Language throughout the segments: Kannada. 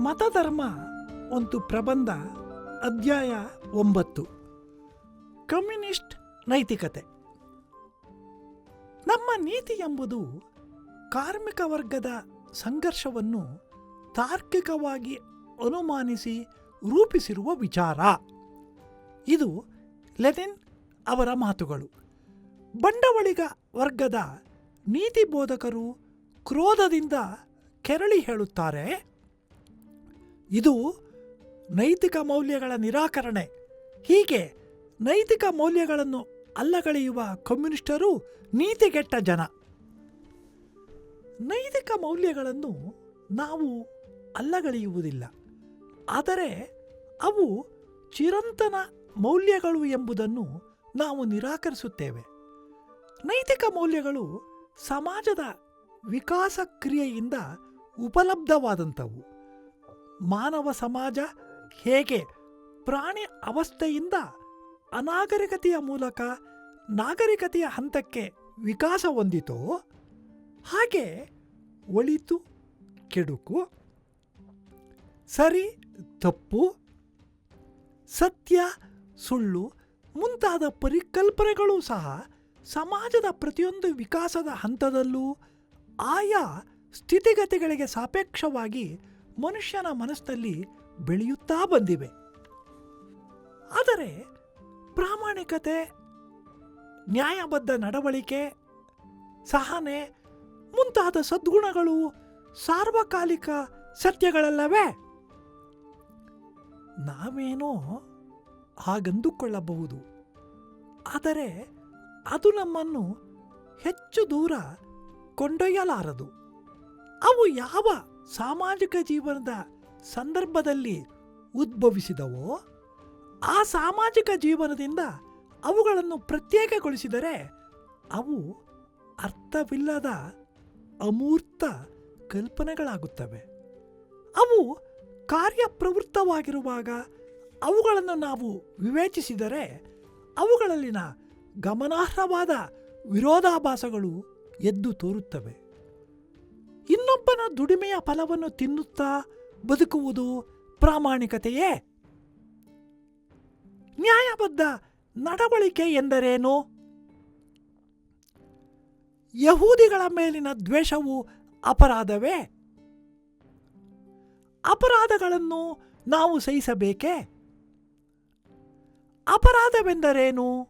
ಮತಧರ್ಮ ಒಂದು ಪ್ರಬಂಧ, ಅಧ್ಯಾಯ ಒಂಬತ್ತು. ಕಮ್ಯುನಿಸ್ಟ್ ನೈತಿಕತೆ. ನಮ್ಮ ನೀತಿ ಎಂಬುದು ಕಾರ್ಮಿಕ ವರ್ಗದ ಸಂಘರ್ಷವನ್ನು ತಾರ್ಕಿಕವಾಗಿ ಅನುಮಾನಿಸಿ ರೂಪಿಸಿರುವ ವಿಚಾರ. ಇದು ಲೆನಿನ್ ಅವರ ಮಾತುಗಳು. ಬಂಡವಳಿಗ ವರ್ಗದ ನೀತಿ ಬೋಧಕರು ಕ್ರೋಧದಿಂದ ಕೆರಳಿ ಹೇಳುತ್ತಾರೆ ಇದು ನೈತಿಕ ಮೌಲ್ಯಗಳ ನಿರಾಕರಣೆ. ಹೀಗೆ ನೈತಿಕ ಮೌಲ್ಯಗಳನ್ನು ಅಲ್ಲಗಳೆಯುವ ಕಮ್ಯುನಿಸ್ಟರು ನೀತಿಗೆಟ್ಟ ಜನ. ನೈತಿಕ ಮೌಲ್ಯಗಳನ್ನು ನಾವು ಅಲ್ಲಗಳೆಯುವುದಿಲ್ಲ. ಆದರೆ ಅವು ಚಿರಂತನ ಮೌಲ್ಯಗಳು ಎಂಬುದನ್ನು ನಾವು ನಿರಾಕರಿಸುತ್ತೇವೆ. ನೈತಿಕ ಮೌಲ್ಯಗಳು ಸಮಾಜದ ವಿಕಾಸ ಕ್ರಿಯೆಯಿಂದ ಉಪಲಬ್ಧವಾದಂಥವು. ಮಾನವ ಸಮಾಜ ಹೇಗೆ ಪ್ರಾಣಿ ಅವಸ್ಥೆಯಿಂದ ಅನಾಗರಿಕತೆಯ ಮೂಲಕ ನಾಗರಿಕತೆಯ ಹಂತಕ್ಕೆ ವಿಕಾಸ ಹೊಂದಿತೋ, ಹಾಗೆ ಒಳಿತು, ಕೆಡುಕು, ಸರಿ, ತಪ್ಪು, ಸತ್ಯ, ಸುಳ್ಳು ಮುಂತಾದ ಪರಿಕಲ್ಪನೆಗಳು ಸಹ ಸಮಾಜದ ಪ್ರತಿಯೊಂದು ವಿಕಾಸದ ಹಂತದಲ್ಲೂ ಆಯಾ ಸ್ಥಿತಿಗತಿಗಳಿಗೆ ಸಾಪೇಕ್ಷವಾಗಿ ಮನುಷ್ಯನ ಮನಸ್ಸಲ್ಲಿ ಬೆಳೆಯುತ್ತಾ ಬಂದಿವೆ. ಆದರೆ ಪ್ರಾಮಾಣಿಕತೆ, ನ್ಯಾಯಬದ್ಧ ನಡವಳಿಕೆ, ಸಹನೆ ಮುಂತಾದ ಸದ್ಗುಣಗಳು ಸಾರ್ವಕಾಲಿಕ ಸತ್ಯಗಳಲ್ಲವೇ? ನಾವೇನೋ ಹಾಗಂದುಕೊಳ್ಳಬಹುದು. ಆದರೆ ಅದು ನಮ್ಮನ್ನು ಹೆಚ್ಚು ದೂರ ಕೊಂಡೊಯ್ಯಲಾರದು. ಅವು ಯಾವ ಸಾಮಾಜಿಕ ಜೀವನದ ಸಂದರ್ಭದಲ್ಲಿ ಉದ್ಭವಿಸಿದವೋ, ಆ ಸಾಮಾಜಿಕ ಜೀವನದಿಂದ ಅವುಗಳನ್ನು ಪ್ರತ್ಯೇಕಗೊಳಿಸಿದರೆ ಅವು ಅರ್ಥವಿಲ್ಲದ ಅಮೂರ್ತ ಕಲ್ಪನೆಗಳಾಗುತ್ತವೆ. ಅವು ಕಾರ್ಯಪ್ರವೃತ್ತವಾಗಿರುವಾಗ ಅವುಗಳನ್ನು ನಾವು ವಿವೇಚಿಸಿದರೆ ಅವುಗಳಲ್ಲಿನ ಗಮನಾರ್ಹವಾದ ವಿರೋಧಾಭಾಸಗಳು ಎದ್ದು ತೋರುತ್ತವೆ. ಇನ್ನೊಬ್ಬನ ದುಡಿಮೆಯ ಫಲವನ್ನು ತಿನ್ನುತ್ತಾ ಬದುಕುವುದು ಪ್ರಾಮಾಣಿಕತೆಯೇ? ನ್ಯಾಯಬದ್ಧ ನಡವಳಿಕೆ ಎಂದರೇನು? ಯಹೂದಿಗಳ ಮೇಲಿನ ದ್ವೇಷವು ಅಪರಾಧವೇ? ಅಪರಾಧಗಳನ್ನು ನಾವು ಸಹಿಸಬೇಕೇ? ಅಪರಾಧವೆಂದರೇನು?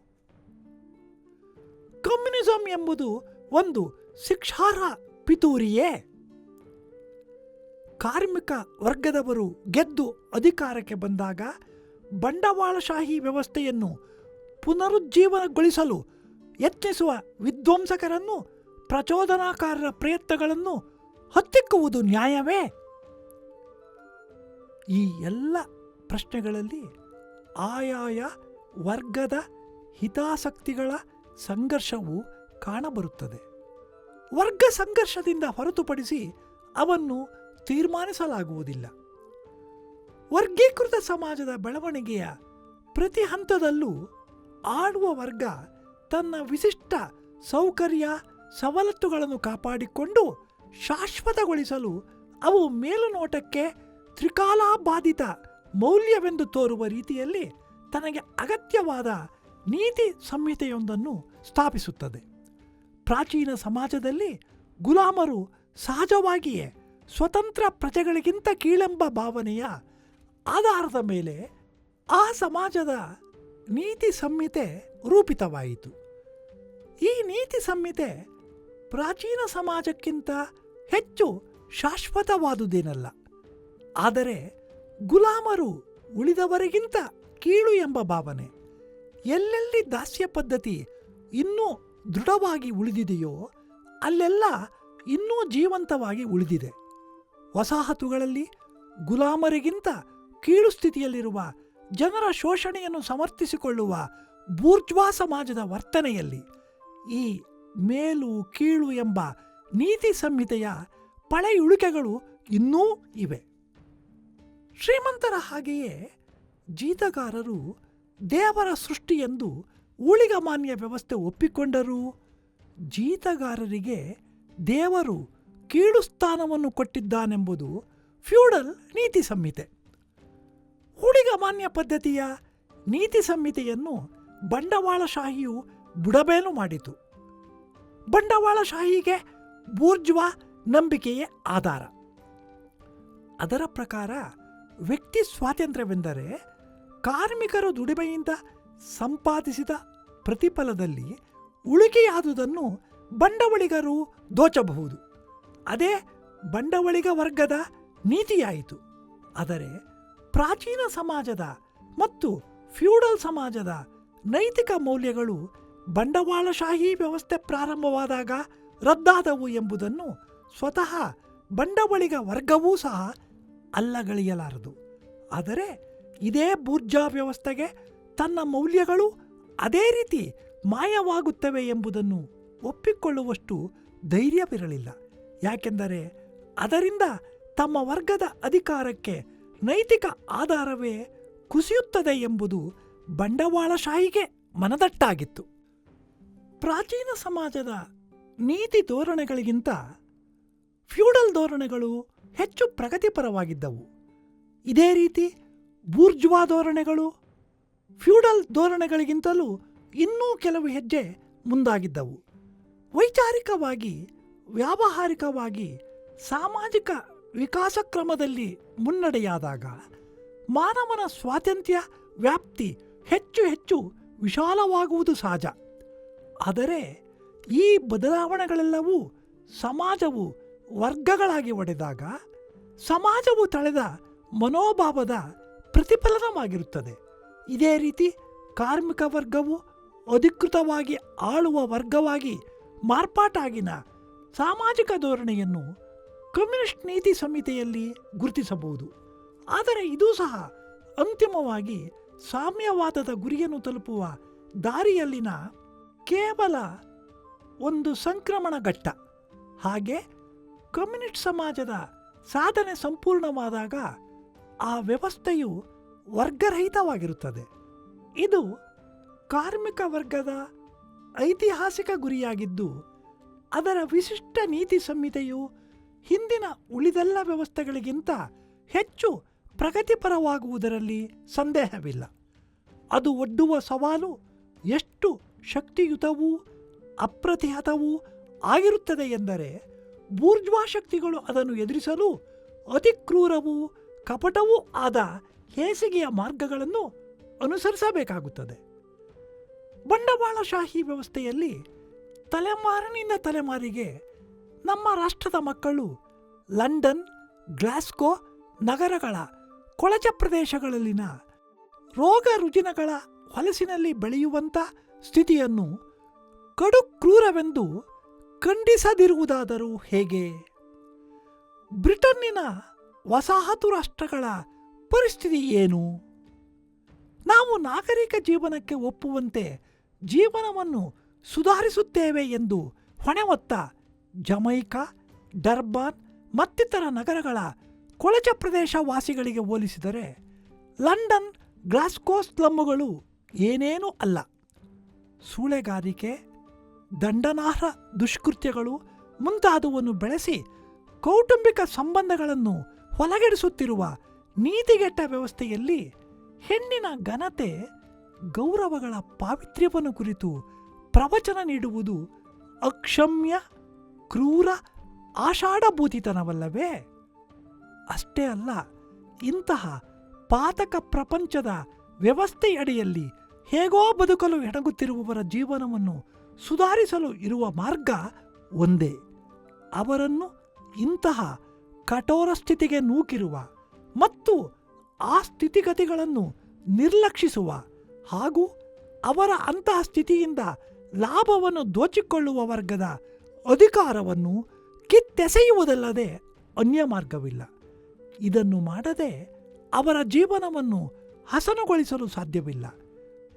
ಕಮ್ಯುನಿಸಂ ಎಂಬುದು ಒಂದು ಶಿಕ್ಷಾರ್ಹ ಪಿತೂರಿಯೇ ಕಾರ್ಮಿಕ ವರ್ಗದವರು ಗೆದ್ದು ಅಧಿಕಾರಕ್ಕೆ ಬಂದಾಗ ಬಂಡವಾಳಶಾಹಿ ವ್ಯವಸ್ಥೆಯನ್ನು ಪುನರುಜ್ಜೀವನಗೊಳಿಸಲು ಯತ್ನಿಸುವ ವಿಧ್ವಂಸಕರನ್ನು ಪ್ರಚೋದನಾಕಾರರ ಪ್ರಯತ್ನಗಳನ್ನು ಹತ್ತಿಕ್ಕುವುದು ನ್ಯಾಯವೇ? ಈ ಎಲ್ಲ ಪ್ರಶ್ನೆಗಳಲ್ಲಿ ಆಯಾಯ ವರ್ಗದ ಹಿತಾಸಕ್ತಿಗಳ ಸಂಘರ್ಷವು ಕಾಣಬರುತ್ತದೆ. ವರ್ಗ ಸಂಘರ್ಷದಿಂದ ಹೊರತುಪಡಿಸಿ ಅವನ್ನು ತೀರ್ಮಾನಿಸಲಾಗುವುದಿಲ್ಲ. ವರ್ಗೀಕೃತ ಸಮಾಜದ ಬೆಳವಣಿಗೆಯ ಪ್ರತಿ ಹಂತದಲ್ಲೂ ಆಳುವ ವರ್ಗ ತನ್ನ ವಿಶಿಷ್ಟ ಸೌಕರ್ಯ, ಸವಲತ್ತುಗಳನ್ನು ಕಾಪಾಡಿಕೊಂಡು ಶಾಶ್ವತಗೊಳಿಸಲು ಅವು ಮೇಲುನೋಟಕ್ಕೆ ತ್ರಿಕಾಲಾಬಾಧಿತ ಮೌಲ್ಯವೆಂದು ತೋರುವ ರೀತಿಯಲ್ಲಿ ತನಗೆ ಅಗತ್ಯವಾದ ನೀತಿ ಸಂಹಿತೆಯೊಂದನ್ನು ಸ್ಥಾಪಿಸುತ್ತದೆ. ಪ್ರಾಚೀನ ಸಮಾಜದಲ್ಲಿ ಗುಲಾಮರು ಸಹಜವಾಗಿಯೇ ಸ್ವತಂತ್ರ ಪ್ರಜೆಗಳಿಗಿಂತ ಕೀಳೆಂಬ ಭಾವನೆಯ ಆಧಾರದ ಮೇಲೆ ಆ ಸಮಾಜದ ನೀತಿ ಸಂಹಿತೆ ರೂಪಿತವಾಯಿತು. ಈ ನೀತಿ ಸಂಹಿತೆ ಪ್ರಾಚೀನ ಸಮಾಜಕ್ಕಿಂತ ಹೆಚ್ಚು ಶಾಶ್ವತವಾದುದೇನಲ್ಲ. ಆದರೆ ಗುಲಾಮರು ಉಳಿದವರಿಗಿಂತ ಕೀಳು ಎಂಬ ಭಾವನೆ, ಎಲ್ಲೆಲ್ಲಿ ದಾಸ್ಯ ಪದ್ಧತಿ ಇನ್ನೂ ದೃಢವಾಗಿ ಉಳಿದಿದೆಯೋ, ಅಲ್ಲೆಲ್ಲ ಇನ್ನೂ ಜೀವಂತವಾಗಿ ಉಳಿದಿದೆ. ವಸಾಹತುಗಳಲ್ಲಿ ಗುಲಾಮರಿಗಿಂತ ಕೀಳು ಸ್ಥಿತಿಯಲ್ಲಿರುವ ಜನರ ಶೋಷಣೆಯನ್ನು ಸಮರ್ಥಿಸಿಕೊಳ್ಳುವ ಬೂರ್ಜ್ವಾ ಸಮಾಜದ ವರ್ತನೆಯಲ್ಲಿ ಈ ಮೇಲು ಕೀಳು ಎಂಬ ನೀತಿ ಸಂಹಿತೆಯ ಪಳೆಯುಳಿಕೆಗಳು ಇನ್ನೂ ಇವೆ. ಶ್ರೀಮಂತರ ಹಾಗೆಯೇ ಜೀತಗಾರರು ದೇವರ ಸೃಷ್ಟಿ ಎಂದು ಊಳಿಗಮಾನ್ಯ ವ್ಯವಸ್ಥೆ ಒಪ್ಪಿಕೊಂಡರೂ ಜೀತಗಾರರಿಗೆ ದೇವರು ಕೀಳು ಸ್ಥಾನವನ್ನು ಕೊಟ್ಟಿದ್ದಾನೆಂಬುದು ಫ್ಯೂಡಲ್ ನೀತಿ ಸಂಹಿತೆ. ಊಳಿಗಮಾನ್ಯ ಪದ್ಧತಿಯ ನೀತಿ ಸಂಹಿತೆಯನ್ನು ಬಂಡವಾಳಶಾಹಿಯು ಬುಡಬೇನು ಮಾಡಿತು. ಬಂಡವಾಳಶಾಹಿಗೆ ಬೂರ್ಜ್ವಾ ನಂಬಿಕೆಯೇ ಆಧಾರ. ಅದರ ಪ್ರಕಾರ ವ್ಯಕ್ತಿ ಸ್ವಾತಂತ್ರ್ಯವೆಂದರೆ ಕಾರ್ಮಿಕರು ದುಡಿಮೆಯಿಂದ ಸಂಪಾದಿಸಿದ ಪ್ರತಿಫಲದಲ್ಲಿ ಉಳಿಕೆಯಾದುದನ್ನು ಬಂಡವಳಿಗರು ದೋಚಬಹುದು. ಅದೇ ಬಂಡವಳಿಗ ವರ್ಗದ ನೀತಿಯಾಯಿತು. ಆದರೆ ಪ್ರಾಚೀನ ಸಮಾಜದ ಮತ್ತು ಫ್ಯೂಡಲ್ ಸಮಾಜದ ನೈತಿಕ ಮೌಲ್ಯಗಳು ಬಂಡವಾಳಶಾಹಿ ವ್ಯವಸ್ಥೆ ಪ್ರಾರಂಭವಾದಾಗ ರದ್ದಾದವು ಎಂಬುದನ್ನು ಸ್ವತಃ ಬಂಡವಳಿಗ ವರ್ಗವೂ ಸಹ ಅಲ್ಲಗಳೆಯಲಾರದು. ಆದರೆ ಇದೇ ಬೂರ್ಜಾ ವ್ಯವಸ್ಥೆಗೆ ತನ್ನ ಮೌಲ್ಯಗಳು ಅದೇ ರೀತಿ ಮಾಯವಾಗುತ್ತವೆ ಎಂಬುದನ್ನು ಒಪ್ಪಿಕೊಳ್ಳುವಷ್ಟು ಧೈರ್ಯವಿರಲಿಲ್ಲ. ಯಾಕೆಂದರೆ ಅದರಿಂದ ತಮ್ಮ ವರ್ಗದ ಅಧಿಕಾರಕ್ಕೆ ನೈತಿಕ ಆಧಾರವೇ ಕುಸಿಯುತ್ತದೆ ಎಂಬುದು ಬಂಡವಾಳಶಾಹಿಗೆ ಮನದಟ್ಟಾಗಿತ್ತು. ಪ್ರಾಚೀನ ಸಮಾಜದ ನೀತಿ ಧೋರಣೆಗಳಿಗಿಂತ ಫ್ಯೂಡಲ್ ಧೋರಣೆಗಳು ಹೆಚ್ಚು ಪ್ರಗತಿಪರವಾಗಿದ್ದವು. ಇದೇ ರೀತಿ ಬೂರ್ಜ್ವಾ ಧೋರಣೆಗಳು ಫ್ಯೂಡಲ್ ಧೋರಣೆಗಳಿಗಿಂತಲೂ ಇನ್ನೂ ಕೆಲವು ಹೆಜ್ಜೆ ಮುಂದಾಗಿದ್ದವು. ವೈಚಾರಿಕವಾಗಿ, ವ್ಯಾವಹಾರಿಕವಾಗಿ, ಸಾಮಾಜಿಕ ವಿಕಾಸ ಕ್ರಮದಲ್ಲಿ ಮುನ್ನಡೆಯಾದಾಗ ಮಾನವನ ಸ್ವಾತಂತ್ರ್ಯ ವ್ಯಾಪ್ತಿ ಹೆಚ್ಚು ಹೆಚ್ಚು ವಿಶಾಲವಾಗುವುದು ಸಹಜ. ಆದರೆ ಈ ಬದಲಾವಣೆಗಳೆಲ್ಲವೂ ಸಮಾಜವು ವರ್ಗಗಳಾಗಿ ಒಡೆದಾಗ ಸಮಾಜವು ತಳೆದ ಮನೋಭಾವದ ಪ್ರತಿಫಲನವಾಗಿರುತ್ತದೆ. ಇದೇ ರೀತಿ ಕಾರ್ಮಿಕ ವರ್ಗವು ಅಧಿಕೃತವಾಗಿ ಆಳುವ ವರ್ಗವಾಗಿ ಮಾರ್ಪಾಟಾಗಿನ ಸಾಮಾಜಿಕ ಧೋರಣೆಯನ್ನು ಕಮ್ಯುನಿಸ್ಟ್ ನೀತಿ ಸಂಹಿತೆಯಲ್ಲಿ ಗುರುತಿಸಬಹುದು. ಆದರೆ ಇದು ಸಹ ಅಂತಿಮವಾಗಿ ಸಾಮ್ಯವಾದದ ಗುರಿಯನ್ನು ತಲುಪುವ ದಾರಿಯಲ್ಲಿನ ಕೇವಲ ಒಂದು ಸಂಕ್ರಮಣ ಘಟ್ಟ. ಹಾಗೆ ಕಮ್ಯುನಿಸ್ಟ್ ಸಮಾಜದ ಸಾಧನೆ ಸಂಪೂರ್ಣವಾದಾಗ ಆ ವ್ಯವಸ್ಥೆಯು ವರ್ಗರಹಿತವಾಗಿರುತ್ತದೆ. ಇದು ಕಾರ್ಮಿಕ ವರ್ಗದ ಐತಿಹಾಸಿಕ ಗುರಿಯಾಗಿದ್ದು, ಅದರ ವಿಶಿಷ್ಟ ನೀತಿ ಸಂಹಿತೆಯು ಹಿಂದಿನ ಉಳಿದೆಲ್ಲ ವ್ಯವಸ್ಥೆಗಳಿಗಿಂತ ಹೆಚ್ಚು ಪ್ರಗತಿಪರವಾಗುವುದರಲ್ಲಿ ಸಂದೇಹವಿಲ್ಲ. ಅದು ಒಡ್ಡುವ ಸವಾಲು ಎಷ್ಟು ಶಕ್ತಿಯುತವೂ ಅಪ್ರತಿಹತವೂ ಆಗಿರುತ್ತದೆ ಎಂದರೆ, ಬೂರ್ಜ್ವಾ ಶಕ್ತಿಗಳು ಅದನ್ನು ಎದುರಿಸಲು ಅತಿ ಕ್ರೂರವೂ ಕಪಟವೂ ಆದ ಹೇಸಿಗೆಯ ಮಾರ್ಗಗಳನ್ನು ಅನುಸರಿಸಬೇಕಾಗುತ್ತದೆ. ಬಂಡವಾಳಶಾಹಿ ವ್ಯವಸ್ಥೆಯಲ್ಲಿ ತಲೆಮಾರಿನಿಂದ ತಲೆಮಾರಿಗೆ ನಮ್ಮ ರಾಷ್ಟ್ರದ ಮಕ್ಕಳು ಲಂಡನ್ ಗ್ಲಾಸ್ಕೋ ನಗರಗಳ ಕೊಳಚ ಪ್ರದೇಶಗಳಲ್ಲಿನ ರೋಗ ರುಜಿನಗಳ ಹೊಲಸಿನಲ್ಲಿ ಬೆಳೆಯುವಂಥ ಸ್ಥಿತಿಯನ್ನು ಕಡು ಕ್ರೂರವೆಂದು ಖಂಡಿಸದಿರುವುದಾದರೂ ಹೇಗೆ? ಬ್ರಿಟನ್ನಿನ ವಸಾಹತು ರಾಷ್ಟ್ರಗಳ ಪರಿಸ್ಥಿತಿ ಏನು? ನಾವು ನಾಗರಿಕ ಜೀವನಕ್ಕೆ ಒಪ್ಪುವಂತೆ ಜೀವನವನ್ನು ಸುಧಾರಿಸುತ್ತೇವೆ ಎಂದು ಹೊಣೆ ಹೊತ್ತ ಜಮೈಕಾ, ಡರ್ಬಾನ್ ಮತ್ತಿತರ ನಗರಗಳ ಕೊಳಚ ಪ್ರದೇಶ ವಾಸಿಗಳಿಗೆ ಹೋಲಿಸಿದರೆ ಲಂಡನ್ ಗ್ಲಾಸ್ಕೋ ಸ್ಲಮ್ಮುಗಳು ಏನೇನೂ ಅಲ್ಲ. ಸೂಳೆಗಾರಿಕೆ, ದಂಡನಾರ್ಹ ದುಷ್ಕೃತ್ಯಗಳು ಮುಂತಾದವನ್ನು ಬೆಳೆಸಿ ಕೌಟುಂಬಿಕ ಸಂಬಂಧಗಳನ್ನು ಹೊಲಗೆಡಿಸುತ್ತಿರುವ ನೀತಿಗೆಟ್ಟ ವ್ಯವಸ್ಥೆಯಲ್ಲಿ ಹೆಣ್ಣಿನ ಘನತೆ ಗೌರವಗಳ ಪಾವಿತ್ರ್ಯವನ್ನು ಕುರಿತು ಪ್ರವಚನ ನೀಡುವುದು ಅಕ್ಷಮ್ಯ, ಕ್ರೂರ, ಆಷಾಢಭೂತಿತನವಲ್ಲವೇ? ಅಷ್ಟೇ ಅಲ್ಲ, ಇಂತಹ ಪಾತಕ ಪ್ರಪಂಚದ ವ್ಯವಸ್ಥೆಯಡಿಯಲ್ಲಿ ಹೇಗೋ ಬದುಕಲು ಹೆಣಗುತ್ತಿರುವವರ ಜೀವನವನ್ನು ಸುಧಾರಿಸಲು ಇರುವ ಮಾರ್ಗ ಒಂದೇ. ಅವರನ್ನು ಇಂತಹ ಕಠೋರ ಸ್ಥಿತಿಗೆ ನೂಕಿರುವ ಮತ್ತು ಆ ಸ್ಥಿತಿಗತಿಗಳನ್ನು ನಿರ್ಲಕ್ಷಿಸುವ ಹಾಗೂ ಅವರ ಅಂತಹ ಸ್ಥಿತಿಯಿಂದ ಲಾಭವನ್ನು ದೋಚಿಕೊಳ್ಳುವ ವರ್ಗದ ಅಧಿಕಾರವನ್ನು ಕಿತ್ತೆಸೆಯುವುದಲ್ಲದೆ ಅನ್ಯ ಮಾರ್ಗವಿಲ್ಲ ಇದನ್ನು ಮಾಡದೆ ಅವರ ಜೀವನವನ್ನು ಹಸನುಗೊಳಿಸಲು ಸಾಧ್ಯವಿಲ್ಲ.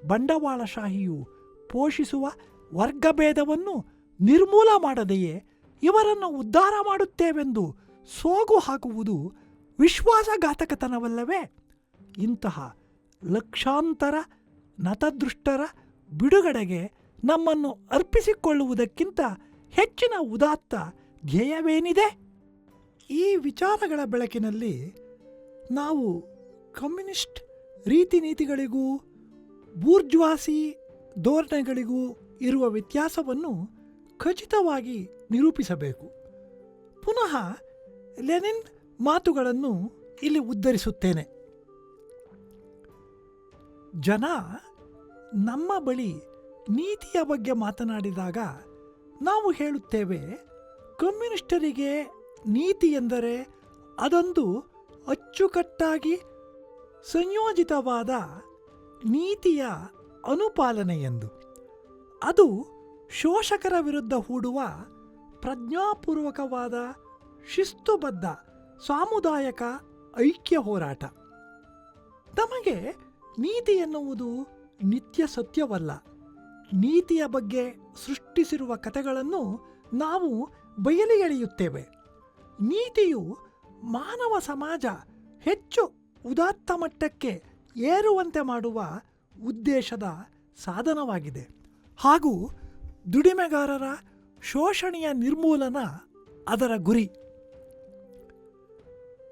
ಬಂಡವಾಳಶಾಹಿಯು ಪೋಷಿಸುವ ವರ್ಗಭೇದವನ್ನು ನಿರ್ಮೂಲ ಮಾಡದೆಯೇ ಇವರನ್ನು ಉದ್ಧಾರ ಮಾಡುತ್ತೇವೆಂದು ಸೋಗು ಹಾಕುವುದು ವಿಶ್ವಾಸಘಾತಕತನವಲ್ಲವೇ? ಇಂತಹ ಲಕ್ಷಾಂತರ ನತದೃಷ್ಟರ ಬಿಡುಗಡೆಗೆ ನಮ್ಮನ್ನು ಅರ್ಪಿಸಿಕೊಳ್ಳುವುದಕ್ಕಿಂತ ಹೆಚ್ಚಿನ ಉದಾತ್ತ ಧ್ಯೇಯವೇನಿದೆ? ಈ ವಿಚಾರಗಳ ಬೆಳಕಿನಲ್ಲಿ ನಾವು ಕಮ್ಯುನಿಸ್ಟ್ ರೀತಿ ನೀತಿಗಳಿಗೂ ಬೂರ್ಜ್ವಾಸಿ ಧೋರಣೆಗಳಿಗೂ ಇರುವ ವ್ಯತ್ಯಾಸವನ್ನು ಖಚಿತವಾಗಿ ನಿರೂಪಿಸಬೇಕು. ಪುನಃ ಲೆನಿನ್ ಮಾತುಗಳನ್ನು ಇಲ್ಲಿ ಉದ್ಧರಿಸುತ್ತೇನೆ. ಜನ ನಮ್ಮ ಬಳಿ ನೀತಿಯ ಬಗ್ಗೆ ಮಾತನಾಡಿದಾಗ ನಾವು ಹೇಳುತ್ತೇವೆ, ಕಮ್ಯುನಿಸ್ಟರಿಗೆ ನೀತಿ ಎಂದರೆ ಅದೊಂದು ಅಚ್ಚುಕಟ್ಟಾಗಿ ಸಂಯೋಜಿತವಾದ ನೀತಿಯ ಅನುಪಾಲನೆ ಎಂದು ಅದು ಶೋಷಕರ ವಿರುದ್ಧ ಹೂಡುವ ಪ್ರಜ್ಞಾಪೂರ್ವಕವಾದ ಶಿಸ್ತುಬದ್ಧ ಸಾಮುದಾಯಿಕ ಐಕ್ಯ ಹೋರಾಟ. ತಮಗೆ ನೀತಿ ಎನ್ನುವುದು ನಿತ್ಯ ಸತ್ಯವಲ್ಲ. ನೀತಿಯ ಬಗ್ಗೆ ಸೃಷ್ಟಿಸಿರುವ ಕಥೆಗಳನ್ನು ನಾವು ಬಯಲಿಗೆಳೆಯುತ್ತೇವೆ ನೀತಿಯು ಮಾನವ ಸಮಾಜ ಹೆಚ್ಚು ಉದಾತ್ತ ಮಟ್ಟಕ್ಕೆ ಏರುವಂತೆ ಮಾಡುವ ಉದ್ದೇಶದ ಸಾಧನವಾಗಿದೆ. ಹಾಗೂ ದುಡಿಮೆಗಾರರ ಶೋಷಣೆಯ ನಿರ್ಮೂಲನ ಅದರ ಗುರಿ.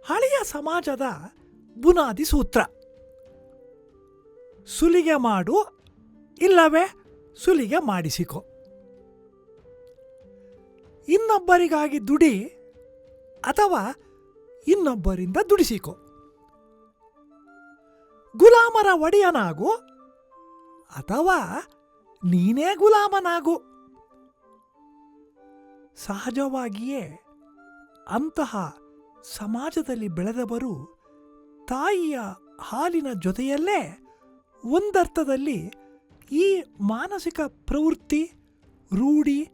ಹಳೆಯ ಸಮಾಜದ ಬುನಾದಿ ಸೂತ್ರ. ಸುಲಿಗೆ ಮಾಡು, ಇಲ್ಲವೇ ಸುಲಿಗೆ ಮಾಡಿಸಿಕೊ. ಇನ್ನೊಬ್ಬರಿಗಾಗಿ ದುಡಿ ಅಥವಾ ಇನ್ನೊಬ್ಬರಿಂದ ದುಡಿಸಿಕೊ. ಗುಲಾಮರ ಒಡೆಯನಾಗು ಅಥವಾ ನೀನೇ ಗುಲಾಮನಾಗು. ಸಹಜವಾಗಿಯೇ ಅಂತಹ ಸಮಾಜದಲ್ಲಿ ಬೆಳೆದವರು ತಾಯಿಯ ಹಾಲಿನ ಜೊತೆಯಲ್ಲೇ ಒಂದರ್ಥದಲ್ಲಿ ಈ ಮಾನಸಿಕ ಪ್ರವೃತ್ತಿ, ರೂಢಿ,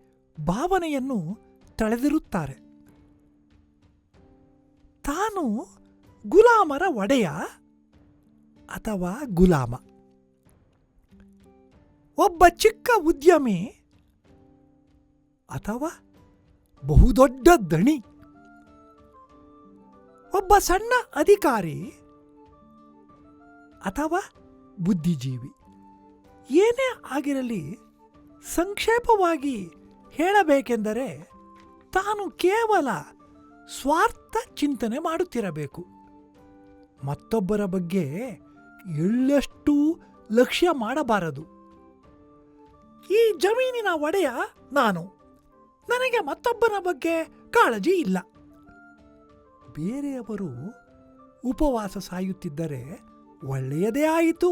ಭಾವನೆಯನ್ನು ತಳೆದಿರುತ್ತಾರೆ. ತಾನು ಗುಲಾಮರ ಒಡೆಯ ಅಥವಾ ಗುಲಾಮ? ಒಬ್ಬ ಚಿಕ್ಕ ಉದ್ಯಮಿ ಅಥವಾ ಬಹುದೊಡ್ಡ ದಣಿ ಒಬ್ಬ ಸಣ್ಣ ಅಧಿಕಾರಿ ಅಥವಾ ಬುದ್ಧಿಜೀವಿ. ಏನೇ ಆಗಿರಲಿ ಸಂಕ್ಷೇಪವಾಗಿ ಹೇಳಬೇಕೆಂದರೆ ತಾನು ಕೇವಲ ಸ್ವಾರ್ಥ ಚಿಂತನೆ ಮಾಡುತ್ತಿರಬೇಕು. ಮತ್ತೊಬ್ಬರ ಬಗ್ಗೆ ಎಳ್ಳಷ್ಟು ಲಕ್ಷ್ಯ ಮಾಡಬಾರದು. ಈ ಜಮೀನಿನ ಒಡೆಯ ನಾನು. ನನಗೆ ಮತ್ತೊಬ್ಬನ ಬಗ್ಗೆ ಕಾಳಜಿ ಇಲ್ಲ. ಬೇರೆಯವರು ಉಪವಾಸ ಸಾಯುತ್ತಿದ್ದರೆ ಒಳ್ಳೆಯದೇ ಆಯಿತು.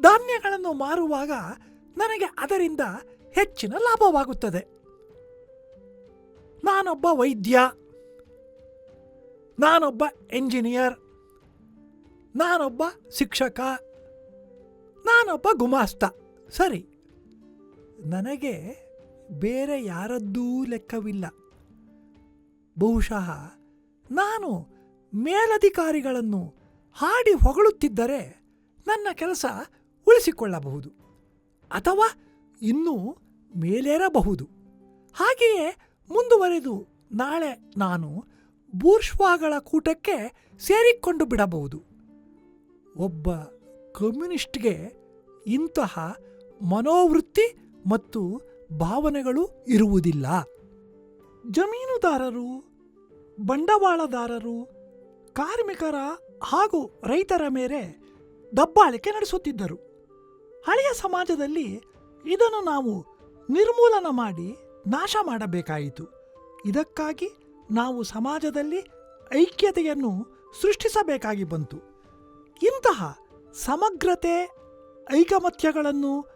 ಧಾನ್ಯಗಳನ್ನು ಮಾರುವಾಗ ನನಗೆ ಅದರಿಂದ ಹೆಚ್ಚಿನ ಲಾಭವಾಗುತ್ತದೆ. ನಾನೊಬ್ಬ ವೈದ್ಯ, ನಾನೊಬ್ಬ ಎಂಜಿನಿಯರ್, ನಾನೊಬ್ಬ ಶಿಕ್ಷಕ, ನಾನೊಬ್ಬ ಗುಮಾಸ್ತ. ಸರಿ, ನನಗೆ ಬೇರೆ ಯಾರದ್ದೂ ಲೆಕ್ಕವಿಲ್ಲ. ಬಹುಶಃ ನಾನು ಮೇಲಧಿಕಾರಿಗಳನ್ನು ಹಾಡಿ ಹೊಗಳುತ್ತಿದ್ದರೆ ನನ್ನ ಕೆಲಸ ಉಳಿಸಿಕೊಳ್ಳಬಹುದು ಅಥವಾ ಇನ್ನೂ ಮೇಲೇರಬಹುದು. ಹಾಗೆಯೇ ಮುಂದುವರೆದು ನಾಳೆ ನಾನು ಬೂರ್ಷ್ವಾಗಳ ಕೂಟಕ್ಕೆ ಸೇರಿಕೊಂಡು ಬಿಡಬಹುದು. ಒಬ್ಬ ಕಮ್ಯುನಿಸ್ಟ್ಗೆ ಇಂತಹ ಮನೋವೃತ್ತಿ ಮತ್ತು ಭಾವನೆಗಳು ಇರುವುದಿಲ್ಲ. ಜಮೀನುದಾರರು ಬಂಡವಾಳದಾರರು, ಕಾರ್ಮಿಕರ ಹಾಗೂ ರೈತರ ಮೇಲೆ ದಬ್ಬಾಳಿಕೆ ನಡೆಸುತ್ತಿದ್ದರು. ಹಳೆಯ ಸಮಾಜದಲ್ಲಿ ಇದನ್ನು ನಾವು ನಿರ್ಮೂಲನ ಮಾಡಿ ನಾಶ ಮಾಡಬೇಕಾಯಿತು. ಇದಕ್ಕಾಗಿ ನಾವು ಸಮಾಜದಲ್ಲಿ ಐಕ್ಯತೆಯನ್ನು ಸೃಷ್ಟಿಸಬೇಕಾಗಿ ಬಂತು. ಇಂತಹ ಸಮಗ್ರತೆ, ಐಕಮತ್ಯಗಳನ್ನು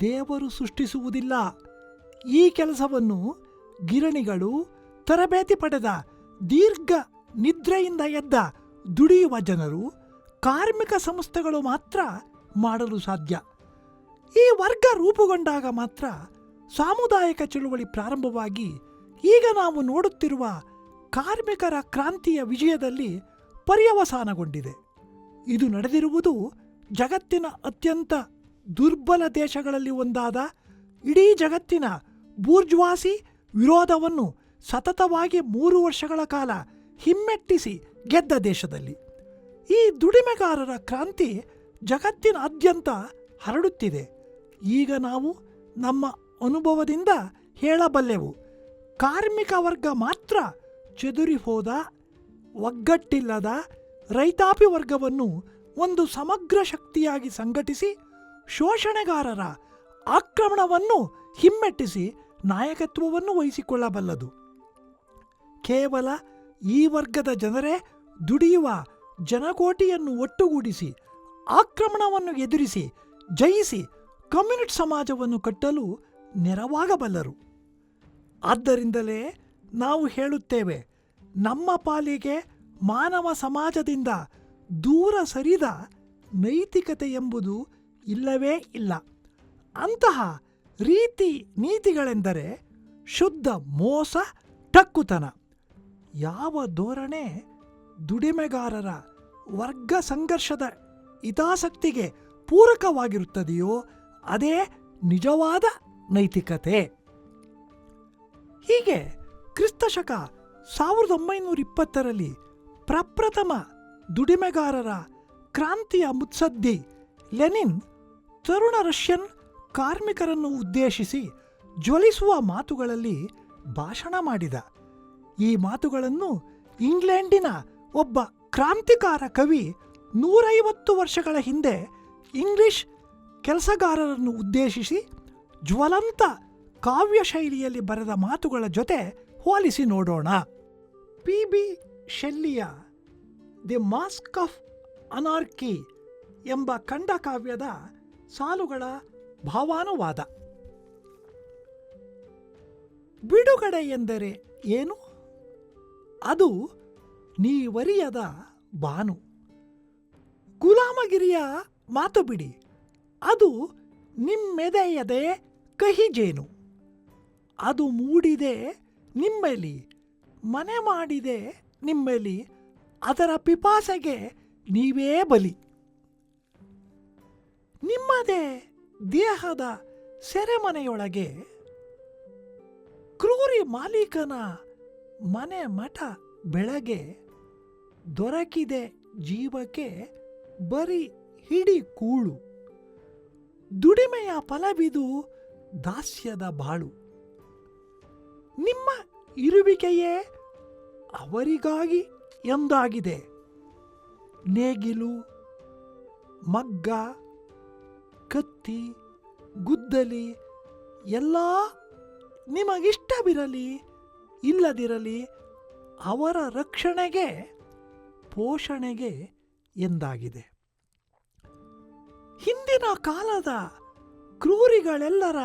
ದೇವರು ಸೃಷ್ಟಿಸುವುದಿಲ್ಲ. ಈ ಕೆಲಸವನ್ನು ಗಿರಣಿಗಳು ತರಬೇತಿ ಪಡೆದ ದೀರ್ಘ ನಿದ್ರೆಯಿಂದ ಎದ್ದ ದುಡಿಯುವ ಜನರು ಕಾರ್ಮಿಕ ಸಂಸ್ಥೆಗಳು ಮಾತ್ರ ಮಾಡಲು ಸಾಧ್ಯ. ಈ ವರ್ಗ ರೂಪುಗೊಂಡಾಗ ಮಾತ್ರ ಸಾಮುದಾಯಿಕ ಚಳುವಳಿ ಪ್ರಾರಂಭವಾಗಿ ಈಗ ನಾವು ನೋಡುತ್ತಿರುವ ಕಾರ್ಮಿಕರ ಕ್ರಾಂತಿಯ ವಿಜಯದಲ್ಲಿ ಪರ್ಯವಸಾನಗೊಂಡಿದೆ. ಇದು ನಡೆದಿರುವುದು ಜಗತ್ತಿನ ಅತ್ಯಂತ ದುರ್ಬಲ ದೇಶಗಳಲ್ಲಿ ಒಂದಾದ ಇಡೀ ಜಗತ್ತಿನ ಬೂರ್ಜ್ವಾಸಿ ವಿರೋಧವನ್ನು ಸತತವಾಗಿ ಮೂರು ವರ್ಷಗಳ ಕಾಲ ಹಿಮ್ಮೆಟ್ಟಿಸಿ ಗೆದ್ದ ದೇಶದಲ್ಲಿ. ಈ ದುಡಿಮೆಗಾರರ ಕ್ರಾಂತಿ ಜಗತ್ತಿನಾದ್ಯಂತ ಹರಡುತ್ತಿದೆ. ಈಗ ನಾವು ನಮ್ಮ ಅನುಭವದಿಂದ ಹೇಳಬಲ್ಲೆವು. ಕಾರ್ಮಿಕ ವರ್ಗ ಮಾತ್ರ ಚದುರಿ ಹೋದ, ಒಗ್ಗಟ್ಟಿಲ್ಲದ ರೈತಾಪಿ ವರ್ಗವನ್ನು ಒಂದು ಸಮಗ್ರ ಶಕ್ತಿಯಾಗಿ ಸಂಘಟಿಸಿ ಶೋಷಣೆಗಾರರ ಆಕ್ರಮಣವನ್ನು ಹಿಮ್ಮೆಟ್ಟಿಸಿ ನಾಯಕತ್ವವನ್ನು ವಹಿಸಿಕೊಳ್ಳಬಲ್ಲದು. ಕೇವಲ ಈ ವರ್ಗದ ಜನರೇ ದುಡಿಯುವ ಜನಕೋಟಿಯನ್ನು ಒಟ್ಟುಗೂಡಿಸಿ, ಆಕ್ರಮಣವನ್ನು ಎದುರಿಸಿ, ಜಯಿಸಿ ಕಮ್ಯುನಿಸ್ಟ್ ಸಮಾಜವನ್ನು ಕಟ್ಟಲು ನೆರವಾಗಬಲ್ಲರು. ಆದ್ದರಿಂದಲೇ ನಾವು ಹೇಳುತ್ತೇವೆ, ನಮ್ಮ ಪಾಲಿಗೆ ಮಾನವ ಸಮಾಜದಿಂದ ದೂರ ಸರಿದ ನೈತಿಕತೆ ಎಂಬುದು ಇಲ್ಲವೇ ಇಲ್ಲ. ಅಂತಹ ರೀತಿ ನೀತಿಗಳೆಂದರೆ ಶುದ್ಧ ಮೋಸ, ಟಕ್ಕುತನ. ಯಾವ ಧೋರಣೆ ದುಡಿಮೆಗಾರರ ವರ್ಗ ಸಂಘರ್ಷದ ಹಿತಾಸಕ್ತಿಗೆ ಪೂರಕವಾಗಿರುತ್ತದೆಯೋ ಅದೇ ನಿಜವಾದ ನೈತಿಕತೆ. ಹೀಗೆ ಕ್ರಿಸ್ತಶಕ ಸಾವಿರದ ಒಂಬೈನೂರ ಇಪ್ಪತ್ತರಲ್ಲಿ ಪ್ರಪ್ರಥಮ ದುಡಿಮೆಗಾರರ ಕ್ರಾಂತಿಯ ಮುತ್ಸದ್ದಿ ಲೆನಿನ್ ತರುಣ ರಷ್ಯನ್ ಕಾರ್ಮಿಕರನ್ನು ಉದ್ದೇಶಿಸಿ ಜ್ವಲಿಸುವ ಮಾತುಗಳಲ್ಲಿ ಭಾಷಣ ಮಾಡಿದ. ಈ ಮಾತುಗಳನ್ನು ಇಂಗ್ಲೆಂಡಿನ ಒಬ್ಬ ಕ್ರಾಂತಿಕಾರ ಕವಿ ನೂರೈವತ್ತು ವರ್ಷಗಳ ಹಿಂದೆ ಇಂಗ್ಲಿಷ್ ಕೆಲಸಗಾರರನ್ನು ಉದ್ದೇಶಿಸಿ ಜ್ವಲಂತ ಕಾವ್ಯ ಶೈಲಿಯಲ್ಲಿ ಬರೆದ ಮಾತುಗಳ ಜೊತೆ ಹೋಲಿಸಿ ನೋಡೋಣ. ಪಿ. ಬಿ. ಶೆಲ್ಲಿಯ ದಿ ಮಾಸ್ಕ್ ಆಫ್ ಅನಾರ್ಕಿ ಎಂಬ ಖಂಡಕಾವ್ಯದ ಸಾಲುಗಳ ಭಾವಾನುವಾದ. ಬಿಡುಗಡೆ ಎಂದರೆ ಏನು? ಅದು ನೀವರಿಯದ ಬಾನು. ಗುಲಾಮಗಿರಿಯ ಮಾತು ಬಿಡಿ. ಅದು ನಿಮ್ಮೆದೆಯದೆ ಕಹಿಜೇನು. ಅದು ಮೂಡಿದೆ ನಿಮ್ಮೆಲಿ, ಮನೆ ಮಾಡಿದೆ ನಿಮ್ಮೆಲಿ, ಅದರ ಪಿಪಾಸೆಗೆ ನೀವೇ ಬಲಿ. ನಿಮ್ಮದೇ ದೇಹದ ಸೆರೆಮನೆಯೊಳಗೆ ಕ್ರೂರಿ ಮಾಲೀಕನ ಮನೆ ಮಠ ಬೆಳಗ್ಗೆ ದೊರಕಿದೆ ಜೀವಕ್ಕೆ ಬರೀ ಹಿಡಿ ಕೂಳು. ದುಡಿಮೆಯ ಫಲವಿದು ದಾಸ್ಯದ ಬಾಳು. ನಿಮ್ಮ ಇರುವಿಕೆಯೇ ಅವರಿಗಾಗಿ ಎಂದಾಗಿದೆ. ನೇಗಿಲು, ಮಗ್ಗ, ಕತ್ತಿ, ಗುದ್ದಲಿ ಎಲ್ಲ ನಿಮಗಿಷ್ಟವಿರಲಿ. ಇಲ್ಲದಿರಲಿ ಅವರ ರಕ್ಷಣೆಗೆ, ಪೋಷಣೆಗೆ ಎಂದಾಗಿದೆ. ಹಿಂದಿನ ಕಾಲದ ಕ್ರೂರಿಗಳೆಲ್ಲರ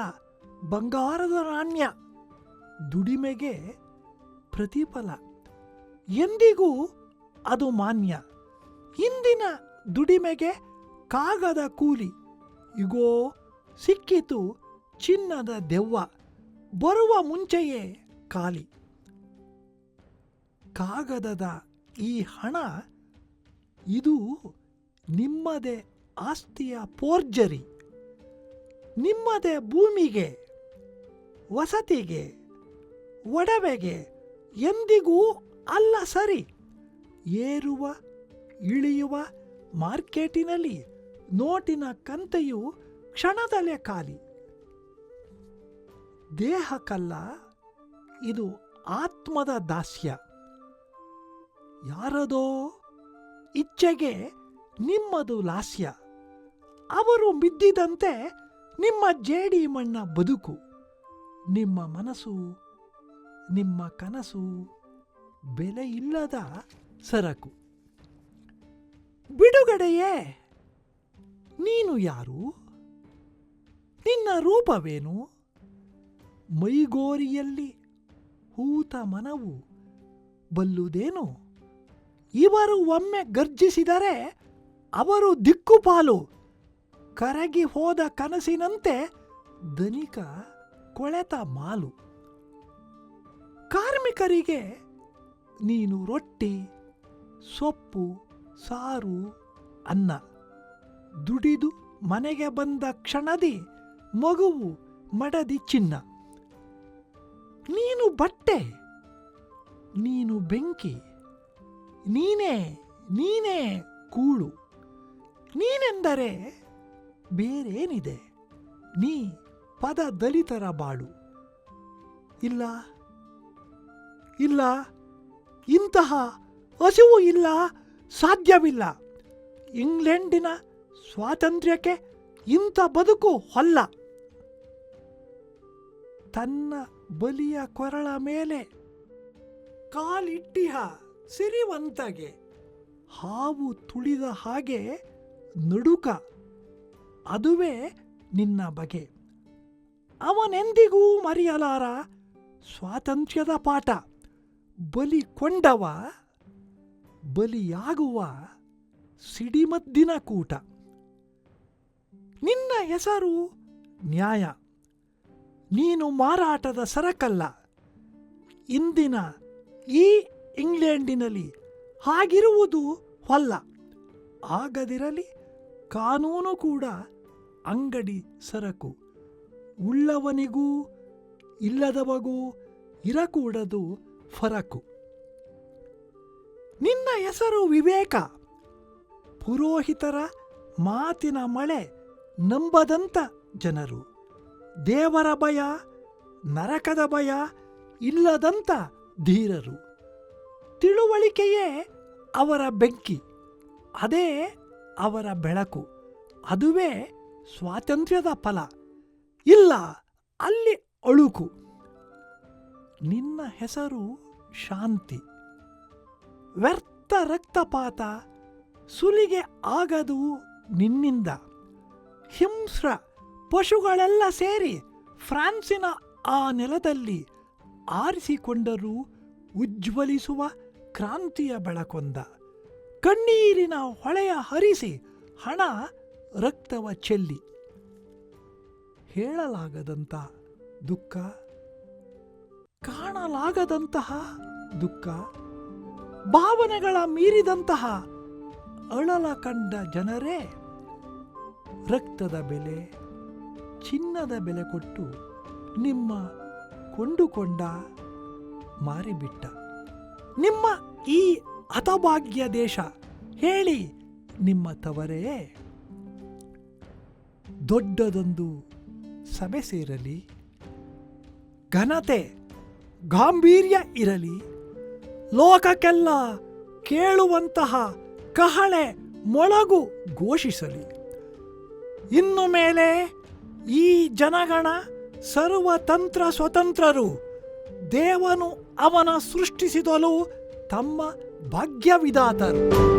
ಬಂಗಾರದ ನಾಣ್ಯ, ದುಡಿಮೆಗೆ ಪ್ರತಿಫಲ, ಎಂದಿಗೂ ಅದು ಮಾನ್ಯ. ಇಂದಿನ ದುಡಿಮೆಗೆ ಕಾಗದ ಕೂಲಿ, ಇಗೋ, ಸಿಕ್ಕಿತು ಚಿನ್ನದ ದೆವ್ವ, ಬರುವ ಮುಂಚೆಯೇ ಖಾಲಿ. ಕಾಗದದ ಈ ಹಣ, ಇದು ನಿಮ್ಮದೇ ಆಸ್ತಿಯ ಪೋರ್ಜರಿ, ನಿಮ್ಮದೇ ಭೂಮಿಗೆ, ವಸತಿಗೆ, ಒಡವೆಗೆ, ಎಂದಿಗೂ ಅಲ್ಲ ಸರಿ. ಏರುವ, ಇಳಿಯುವ ಮಾರ್ಕೆಟಿನಲ್ಲಿ ನೋಟಿನ ಕಂತೆಯು ಕ್ಷಣದಲ್ಲೇ ಖಾಲಿ. ದೇಹಕ್ಕಲ್ಲ ಇದು ಆತ್ಮದ ದಾಸ್ಯ. ಯಾರದೋ? ಇಚ್ಛೆಗೆ ನಿಮ್ಮದು ಲಾಸ್ಯ. ಅವರು ಬಿದ್ದಿದಂತೆ ನಿಮ್ಮ ಜೇಡಿ ಮಣ್ಣ ಬದುಕು. ನಿಮ್ಮ ಮನಸ್ಸು, ನಿಮ್ಮ ಕನಸು ಬೆಲೆ ಇಲ್ಲದ ಸರಕು. ಬಿಡುಗಡೆಯೇ, ನೀನು ಯಾರು? ನಿನ್ನ ರೂಪವೇನು? ಮೈಗೋರಿಯಲ್ಲಿ ಹೂತ ಮನವು ಬಲ್ಲುದೇನು? ಇವರು ಒಮ್ಮೆ ಗರ್ಜಿಸಿದರೆ ಅವರು ದಿಕ್ಕುಪಾಲು. ಕರಗಿ ಹೋದ ಕನಸಿನಂತೆ ಧನಿಕ ಕೊಳೆತ ಮಾಲು. ಕಾರ್ಮಿಕರಿಗೆ ನೀನು ರೊಟ್ಟಿ, ಸೊಪ್ಪು, ಸಾರು, ಅನ್ನ. ದುಡಿದು ಮನೆಗೆ ಬಂದ ಕ್ಷಣದಿ ಮಗುವು ಮಡದಿ ಚಿನ್ನ. ನೀನು ಬಟ್ಟೆ, ನೀನು ಬೆಂಕಿ. ನೀನೇ ನೀನೇ ಕೂಳು. ನೀನೆಂದರೆ ಬೇರೇನಿದೆ? ನೀ ಪದ ದಲಿತರ ಬಾಳು. ಇಲ್ಲ ಇಲ್ಲ, ಇಂತಹ ಹಸಿವು ಇಲ್ಲ, ಸಾಧ್ಯವಿಲ್ಲ. ಇಂಗ್ಲೆಂಡಿನ ಸ್ವಾತಂತ್ರ್ಯಕ್ಕೆ ಇಂಥ ಬದುಕು ಹೊಲ್ಲ ತನ್ನ ಬಲಿಯ ಕೊರಳ ಮೇಲೆ ಕಾಲಿಟ್ಟಿಹ. ಸಿರಿವಂತಗೆ. ಹಾವು ತುಳಿದ ಹಾಗೆ ನಡುಕ, ಅದುವೇ ನಿನ್ನ ಬಗೆ. ಅವನೆಂದಿಗೂ ಮರೆಯಲಾರ ಸ್ವಾತಂತ್ರ್ಯದ ಪಾಠ. ಬಲಿ ಕೊಂಡವ, ಬಲಿಯಾಗುವ ಸಿಡಿಮದ್ದಿನ ಕೂಟ. ನಿನ್ನ ಹೆಸರು ನ್ಯಾಯ. ನೀನು ಮಾರಾಟದ ಸರಕಲ್ಲ. ಇಂದಿನ ಈ ಇಂಗ್ಲೆಂಡಿನಲ್ಲಿ ಹಾಗಿರುವುದು ಹೊಲ್ಲ. ಆಗದಿರಲಿ ಕಾನೂನು ಕೂಡ ಅಂಗಡಿ ಸರಕು. ಉಳ್ಳವನಿಗೂ ಇಲ್ಲದವಗೂ ಇರಕೂಡದು ಫರಕು. ನಿನ್ನ ಹೆಸರು ವಿವೇಕ. ಪುರೋಹಿತರ ಮಾತಿನ ಮಳೆ ನಂಬದಂತ ಜನರು. ದೇವರ ಭಯ, ನರಕದ ಭಯ ಇಲ್ಲದಂತ ಧೀರರು. ತಿಳುವಳಿಕೆಯೇ ಅವರ ಬೆಂಕಿ, ಅದೇ ಅವರ ಬೆಳಕು, ಅದುವೇ ಸ್ವಾತಂತ್ರ್ಯದ ಫಲ, ಇಲ್ಲ ಅಲ್ಲಿ ಅಳುಕು. ನಿನ್ನ ಹೆಸರು ಶಾಂತಿ. ವ್ಯರ್ಥ ರಕ್ತಪಾತ ಸುಲಿಗೆ ಆಗದು ನಿನ್ನಿಂದ. ಹಿಂಸ್ರ ಪಶುಗಳೆಲ್ಲ ಸೇರಿ ಫ್ರಾನ್ಸಿನ ಆ ನೆಲದಲ್ಲಿ ಆರಿಸಿಕೊಂಡರೂ ಉಜ್ವಲಿಸುವ ಕ್ರಾಂತಿಯ ಬೆಳಕೊಂದ. ಕಣ್ಣೀರಿನ ಹೊಳೆಯ ಹರಿಸಿ ಹಣ ರಕ್ತವ ಚೆಲ್ಲಿ. ಹೇಳಲಾಗದಂತ ದುಃಖ, ಕಾಣಲಾಗದಂತಹ ದುಃಖ, ಭಾವನೆಗಳ ಮೀರಿದಂತಹ ಅಳಲ ಕಂಡ ಜನರೇ, ರಕ್ತದ ಬೆಲೆ, ಚಿನ್ನದ ಬೆಲೆ ಕೊಟ್ಟು ನಿಮ್ಮ ಕೊಂಡುಕೊಂಡ ಮಾರಿಬಿಟ್ಟ. ನಿಮ್ಮ ಈ ಹತಭಾಗ್ಯ ದೇಶ, ಹೇಳಿ ನಿಮ್ಮ ತವರೇ. ದೊಡ್ಡದೊಂದು ಸಭೆ ಸೇರಲಿ, ಘನತೆ, ಗಾಂಭೀರ್ಯ ಇರಲಿ, ಲೋಕಕ್ಕೆಲ್ಲ ಕೇಳುವಂತಹ ಕಹಳೆ ಮೊಳಗು ಘೋಷಿಸಲಿ. ಇನ್ನು ಮೇಲೆ ಈ ಜನಗಣ ಸರ್ವತಂತ್ರ ಸ್ವತಂತ್ರರು ದೇವನು ಅವನ ಸೃಷ್ಟಿಸಿದಲು ತಮ್ಮ ಭಾಗ್ಯವಿದಾತರು.